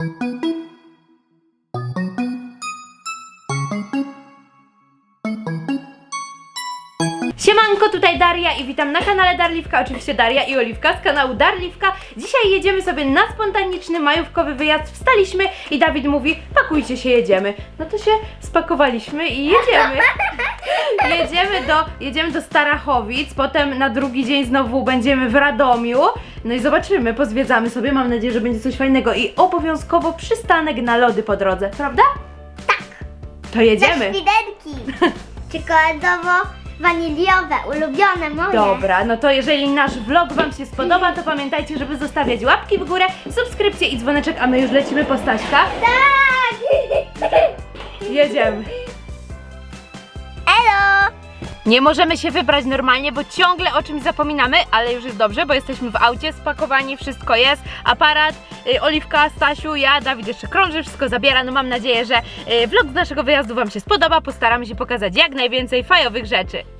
Siemanko, tutaj Daria i witam na kanale Darliwka, oczywiście Daria i Oliwka z kanału Darliwka. Dzisiaj jedziemy sobie na spontaniczny majówkowy wyjazd, wstaliśmy i Dawid mówi, pakujcie się, jedziemy. No to się spakowaliśmy i jedziemy. Jedziemy do, jedziemy do Starachowic, potem na drugi dzień znowu będziemy w Radomiu. No i zobaczymy, pozwiedzamy sobie, mam nadzieję, że będzie coś fajnego i obowiązkowo przystanek na lody po drodze, prawda? Tak. To jedziemy. Świderki. Czekoladowo-waniliowe, ulubione moje. Dobra, no to jeżeli nasz vlog Wam się spodoba, to pamiętajcie, żeby zostawiać łapki w górę, subskrypcję i dzwoneczek, a my już lecimy po Staśka. Tak! Jedziemy. Elo! Nie możemy się wybrać normalnie, bo ciągle o czymś zapominamy, ale już jest dobrze, bo jesteśmy w aucie, spakowani, wszystko jest, aparat, y, Oliwka, Stasiu, ja, Dawid jeszcze krąży, wszystko zabiera, no mam nadzieję, że y, vlog z naszego wyjazdu Wam się spodoba, postaramy się pokazać jak najwięcej fajowych rzeczy.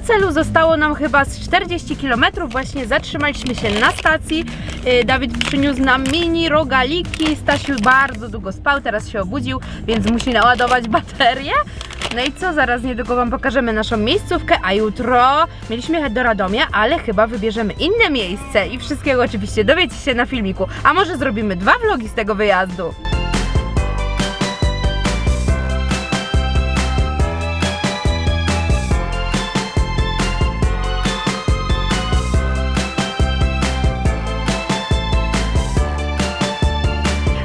Do celu zostało nam chyba z 40 km. Właśnie zatrzymaliśmy się na stacji. Yy, Dawid przyniósł nam mini rogaliki. Stasiu bardzo długo spał, teraz się obudził, więc musi naładować baterię. No i co, zaraz niedługo Wam pokażemy naszą miejscówkę, a jutro mieliśmy jechać do Radomia, ale chyba wybierzemy inne miejsce i wszystkiego oczywiście dowiecie się na filmiku. A może zrobimy dwa vlogi z tego wyjazdu?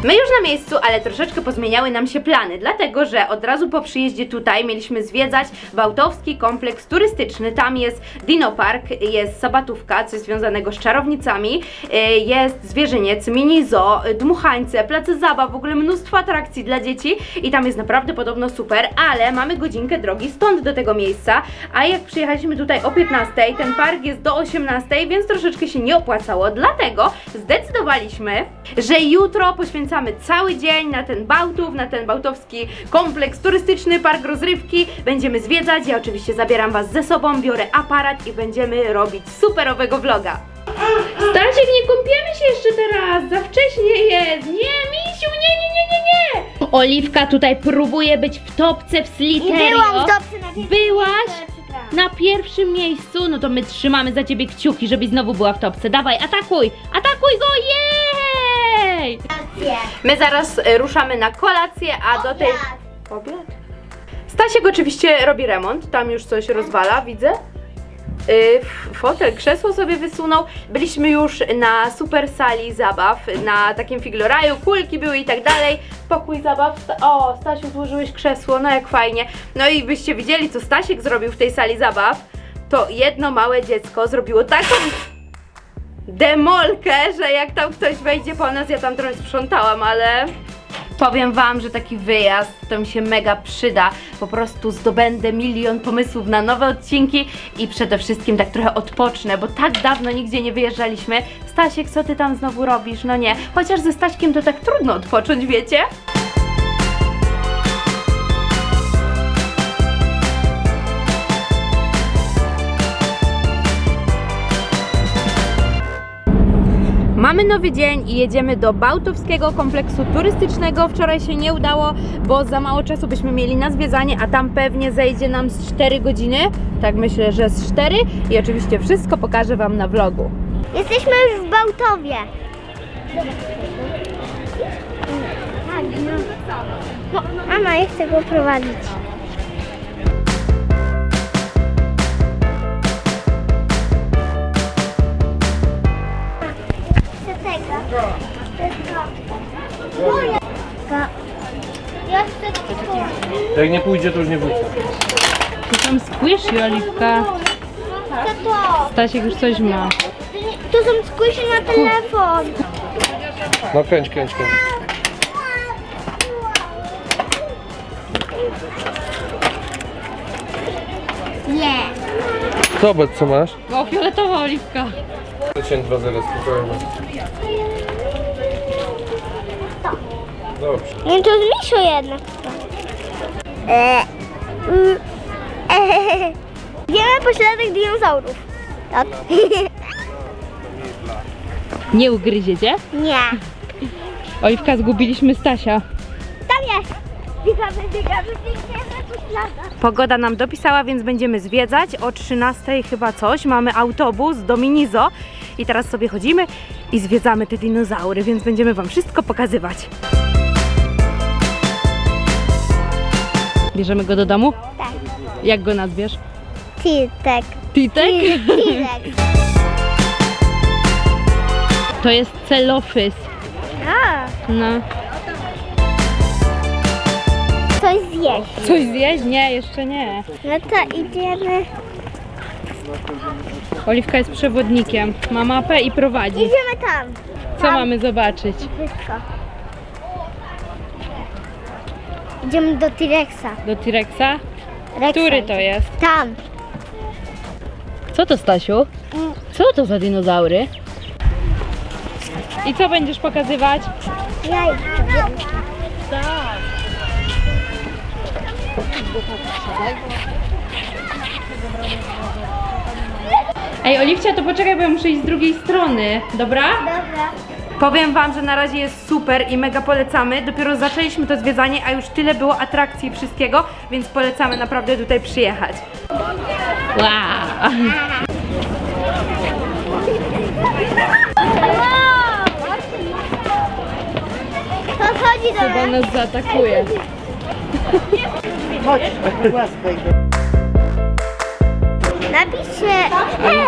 My już na miejscu, ale troszeczkę pozmieniały nam się plany, dlatego że od razu po przyjeździe tutaj mieliśmy zwiedzać Bałtowski kompleks turystyczny. Tam jest Dino Park, jest sabatówka, coś związanego z czarownicami, y, jest zwierzyniec, mini zoo, dmuchańce, place zabaw, w ogóle mnóstwo atrakcji dla dzieci i tam jest naprawdę podobno super, ale mamy godzinkę drogi stąd do tego miejsca, a jak przyjechaliśmy tutaj o 15, ten park jest do 18, więc troszeczkę się nie opłacało, dlatego zdecydowaliśmy, że jutro poświęcamy cały dzień na ten Bałtów, na ten bałtowski kompleks turystyczny, park rozrywki. Będziemy zwiedzać, ja oczywiście zabieram Was ze sobą, biorę aparat i będziemy robić superowego vloga. Stasiek, nie kąpiemy się jeszcze teraz, za wcześnie jest. Nie, misiu, nie, nie, nie, nie, nie. Oliwka tutaj próbuje być w topce w I Sliterio. byłam w topce na pierwszym Byłaś? Na pierwszym miejscu, no to my trzymamy za ciebie kciuki, żebyś znowu była w topce. Dawaj, atakuj! Atakuj go! Jej! Rację. My zaraz e, ruszamy na kolację, a do tej. Obiad? Stasiek oczywiście robi remont, tam już coś rozwala, widzę. F- fotel, krzesło sobie wysunął. Byliśmy już na super sali zabaw, na takim figloraju, kulki były i tak dalej. Pokój zabaw. O, Stasiu, złożyłeś krzesło, no jak fajnie. No i byście widzieli, co Stasiek zrobił w tej sali zabaw. To jedno małe dziecko zrobiło taką demolkę, że jak tam ktoś wejdzie po nas, ja tam trochę sprzątałam, ale powiem wam, że taki wyjazd to mi się mega przyda. Po prostu zdobędę milion pomysłów na nowe odcinki i przede wszystkim tak trochę odpocznę, bo tak dawno nigdzie nie wyjeżdżaliśmy. Stasiek, co ty tam znowu robisz? No nie, chociaż ze Staśkiem to tak trudno odpocząć, wiecie? Mamy nowy dzień i jedziemy do Bałtowskiego kompleksu turystycznego. Wczoraj się nie udało, bo za mało czasu byśmy mieli na zwiedzanie, a tam pewnie zejdzie nam z 4 godziny. Tak myślę, że z 4 i oczywiście wszystko pokażę Wam na vlogu. Jesteśmy już w Bałtowie. No, mama, ja chcę go prowadzić. Jak nie pójdzie, to już nie wrócę. Tu tam squishy, Oliwka. Chcę to. Stasiek już coś ma. Tu są squishy na telefon. No kręć, kręć, kręć. Nie. Zobacz, co masz. O, fioletowa Oliwka. Cię dwa zaraz, spokojnie. Dobrze. Nie, to jest misio jednak. E, mm, e, Idziemy po śladach dinozaurów. Tak? Nie ugryziecie? Nie. Oliwka, zgubiliśmy Stasia. Tam jest. Biegamy, biegamy, biegniemy po śladach. Pogoda nam dopisała, więc będziemy zwiedzać. O 13 chyba coś. Mamy autobus do Minizo i teraz sobie chodzimy i zwiedzamy te dinozaury, więc będziemy Wam wszystko pokazywać. Bierzemy go do domu? Tak. Jak go nazwiesz? Titek. Titek? Titek. To jest celofys. A, No. coś zjeść. Coś zjeść? Nie, jeszcze nie. No to idziemy. Oliwka jest przewodnikiem. Ma mapę i prowadzi. Idziemy tam. Co mamy zobaczyć? Wszystko. Idziemy do T-Rexa. Do T-Rexa? Rexa Który to jest? Tam. Co to, Stasiu? Co to za dinozaury? I co będziesz pokazywać? Ja idę. Ej, Oliwcia, to poczekaj, bo ja muszę iść z drugiej strony, dobra? Dobra. Powiem Wam, że na razie jest super i mega polecamy. Dopiero zaczęliśmy to zwiedzanie, a już tyle było atrakcji i wszystkiego, więc polecamy naprawdę tutaj przyjechać. Wow! To chodzi do Chyba nas. zaatakuje. Napisz się e,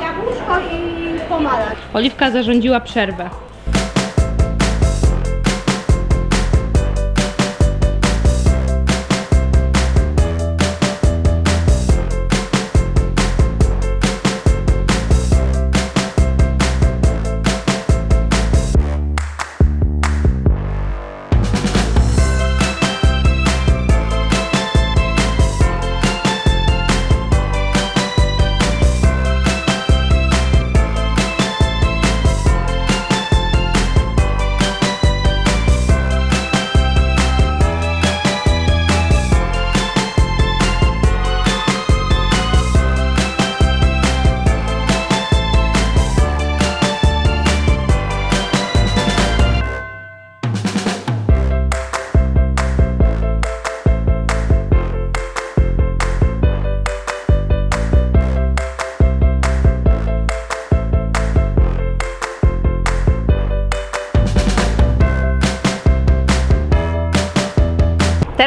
jabłuszko i pomalać. Oliwka zarządziła przerwę.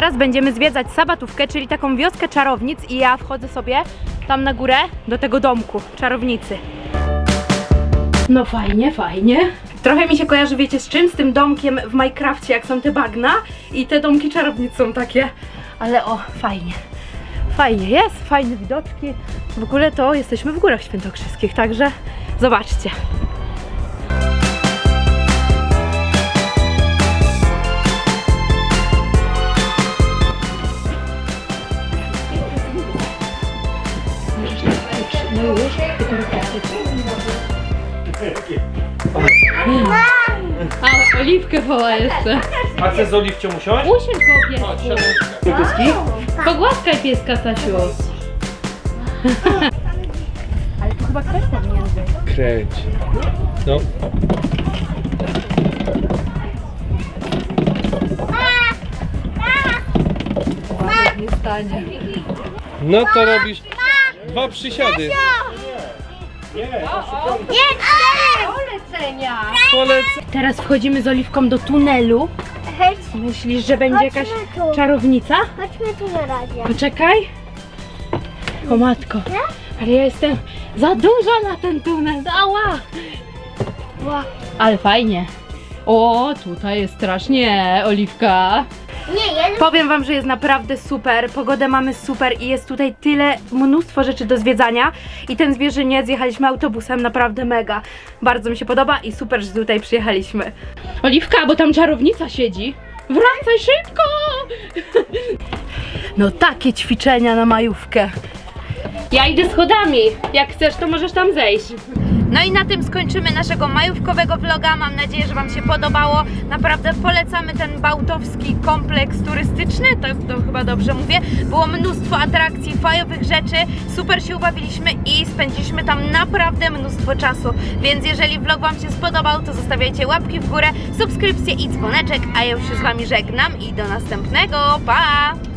Teraz będziemy zwiedzać Sabatówkę, czyli taką wioskę czarownic i ja wchodzę sobie tam na górę do tego domku czarownicy. No fajnie, fajnie. Trochę mi się kojarzy, wiecie z czym? Z tym domkiem w Minecrafcie, jak są te bagna i te domki czarownic są takie. Ale o, fajnie. Fajnie jest, fajne widoczki. W ogóle to jesteśmy w Górach Świętokrzyskich, także zobaczcie. A, Oliwkę woła jeszcze. A chcesz z oliwcią usiąść? Usiądź koło piesku. Pogłaskaj pieska, Stasiu. Ale to chyba ktoś powinien być. Kręć. No. Nie stanie. No to robisz dwa przysiady. Nie, cztery. Polecenia. Polec. Teraz wchodzimy z Oliwką do tunelu. Chodź, Myślisz, że będzie jakaś Chodźmy tu. czarownica? chodźmy tu na razie. Poczekaj. O matko. Ale ja jestem za duża na ten tunel. Ała. Ła. Ale fajnie. O, tutaj jest strasznie, Oliwka. Nie, jeden. Powiem wam, że jest naprawdę super, pogodę mamy super i jest tutaj tyle, mnóstwo rzeczy do zwiedzania i ten zwierzyniec jechaliśmy autobusem, naprawdę mega. Bardzo mi się podoba i super, że tutaj przyjechaliśmy. Oliwka, bo tam czarownica siedzi. Wracaj szybko! No takie ćwiczenia na majówkę. Ja idę schodami. Jak chcesz, to możesz tam zejść. No i na tym skończymy naszego majówkowego vloga. Mam nadzieję, że Wam się podobało. Naprawdę polecamy ten bałtowski kompleks turystyczny. To, to chyba dobrze mówię. Było mnóstwo atrakcji, fajowych rzeczy. Super się ubawiliśmy i spędziliśmy tam naprawdę mnóstwo czasu. Więc jeżeli vlog Wam się spodobał, to zostawiajcie łapki w górę, subskrypcję i dzwoneczek. A ja już się z Wami żegnam i do następnego. Pa!